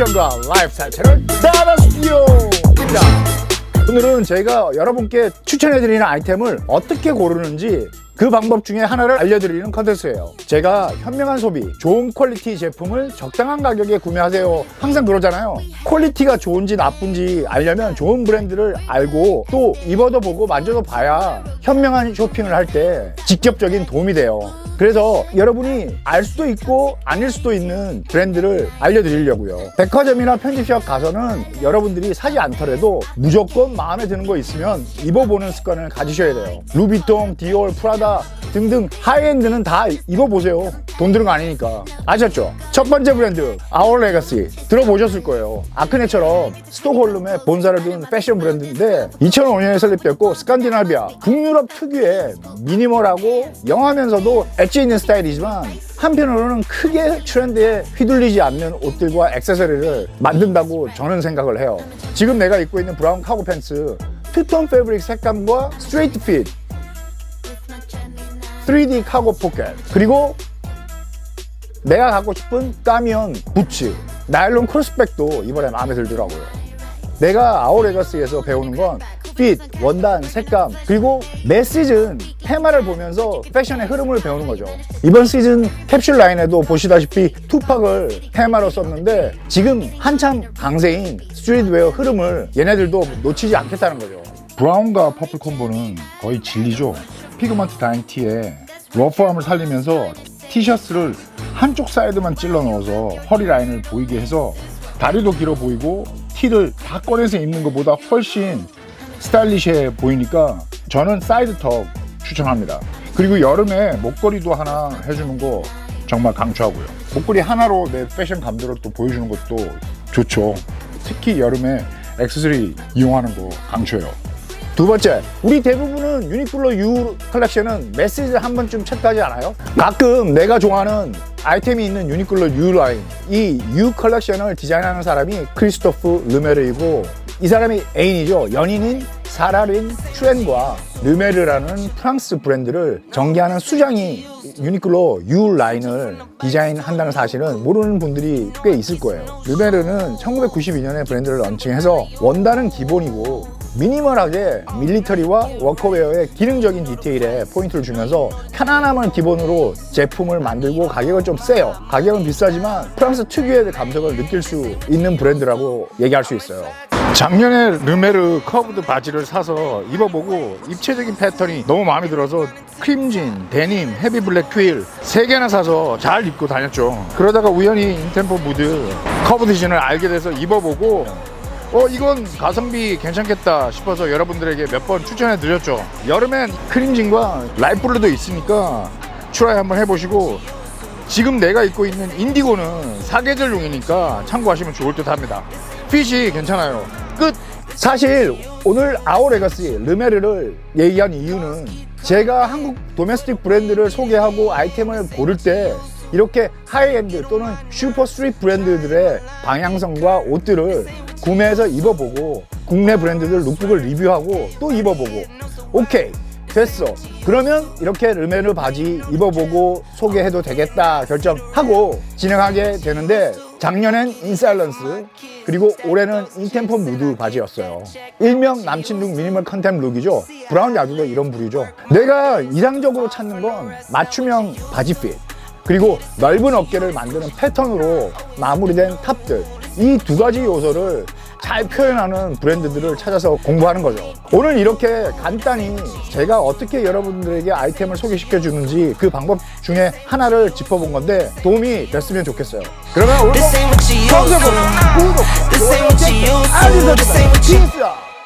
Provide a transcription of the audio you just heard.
패션과 라이프스타일 채널 다라스튜디오입니다. 오늘은 제가 여러분께 추천해드리는 아이템을 어떻게 고르는지 그 방법 중에 하나를 알려드리는 컨텐츠예요 제가 현명한 소비, 좋은 퀄리티 제품을 적당한 가격에 구매하세요 항상 그러잖아요 퀄리티가 좋은지 나쁜지 알려면 좋은 브랜드를 알고 또 입어도 보고 만져도 봐야 현명한 쇼핑을 할 때 직접적인 도움이 돼요 그래서 여러분이 알 수도 있고 아닐 수도 있는 브랜드를 알려드리려고요. 백화점이나 편집샵 가서는 여러분들이 사지 않더라도 무조건 마음에 드는 거 있으면 입어보는 습관을 가지셔야 돼요. 루비통, 디올, 프라다 등등 하이엔드는 다 입어보세요. 돈 드는 거 아니니까. 아셨죠? 첫 번째 브랜드 아울 레가시 들어보셨을 거예요. 아크네처럼 스톡홀름에 본사를 둔 패션 브랜드인데 2005년에 설립됐고 스칸디나비아 북유럽 특유의 미니멀하고 영하면서도 엣지 있는 스타일이지만 한편으로는 크게 트렌드에 휘둘리지 않는 옷들과 액세서리를 만든다고 저는 생각을 해요. 지금 내가 입고 있는 브라운 카고 팬츠 투톤 패브릭 색감과 스트레이트 핏 3D 카고 포켓. 그리고 내가 갖고 싶은 까미언 부츠. 나일론 크로스백도 이번에 마음에 들더라고요. 내가 아우레가스에서 배우는 건 핏, 원단, 색감 그리고 매 시즌 테마를 보면서 패션의 흐름을 배우는 거죠. 이번 시즌 캡슐 라인에도 보시다시피 투팍을 테마로 썼는데 지금 한참 강세인 스트리트웨어 흐름을 얘네들도 놓치지 않겠다는 거죠. 브라운과 퍼플 콤보는 거의 진리죠 피그먼트 다잉 티에 러프함을 살리면서 티셔츠를 한쪽 사이드만 찔러 넣어서 허리 라인을 보이게 해서 다리도 길어 보이고 티를 다 꺼내서 입는 것보다 훨씬 스타일리시해 보이니까 저는 사이드 턱 추천합니다. 그리고 여름에 목걸이도 하나 해주는 거 정말 강추하고요. 목걸이 하나로 내 패션 감도를 또 보여주는 것도 좋죠. 특히 여름에 액세서리 이용하는 거 강추해요. 두 번째, 우리 대부분은 유니클로 U 컬렉션은 메시지를 한 번쯤 체크하지 않아요? 가끔 내가 좋아하는 아이템이 있는 유니클로 U 라인, 이 U 컬렉션을 디자인하는 사람이 크리스토프 르메르이고 이 사람이 애인이죠. 연인인 사라린 슈엔과 르메르라는 프랑스 브랜드를 전개하는 수장이 유니클로 U 라인을 디자인한다는 사실은 모르는 분들이 꽤 있을 거예요. 르메르는 1992년에 브랜드를 런칭해서 원단은 기본이고 미니멀하게 밀리터리와 워커웨어의 기능적인 디테일에 포인트를 주면서 편안함을 기본으로 제품을 만들고 가격은 좀 세요. 가격은 비싸지만 프랑스 특유의 감성을 느낄 수 있는 브랜드라고 얘기할 수 있어요. 작년에 르메르 커브드 바지를 사서 입어보고 입체적인 패턴이 너무 마음에 들어서 크림진, 데님, 헤비 블랙 퀼 세 개나 사서 잘 입고 다녔죠. 그러다가 우연히 인템포 무드 커브드 진을 알게 돼서 입어보고 어 이건 가성비 괜찮겠다 싶어서 여러분들에게 몇 번 추천해 드렸죠. 여름엔 크림진과 라이프블루도 있으니까 트라이 한번 해보시고 지금 내가 입고 있는 인디고는 사계절용이니까 참고하시면 좋을 듯 합니다. 핏이 괜찮아요. 끝! 사실 오늘 아오레가시 르메르를 얘기한 이유는 제가 한국 도메스틱 브랜드를 소개하고 아이템을 고를 때 이렇게 하이엔드 또는 슈퍼 스트릿 브랜드들의 방향성과 옷들을 구매해서 입어보고 국내 브랜드들 룩북을 리뷰하고 또 입어보고. 오케이 됐어. 그러면 이렇게 르메르 바지 입어보고 소개해도 되겠다 결정하고 진행하게 되는데 작년엔 인사일런스 그리고 올해는 인템포 무드 바지였어요. 일명 남친룩 미니멀 컨템 룩이죠. 브라운 야구도 이런 부류죠. 내가 이상적으로 찾는 건 맞춤형 바지 핏 그리고 넓은 어깨를 만드는 패턴으로 마무리된 탑들 이 두 가지 요소를 잘 표현하는 브랜드들을 찾아서 공부하는 거죠. 오늘 이렇게 간단히 제가 어떻게 여러분들에게 아이템을 소개시켜 주는지 그 방법 중에 하나를 짚어본 건데 도움이 됐으면 좋겠어요. 그러면 평생 to. 구독, to. 알림 설정, 피스!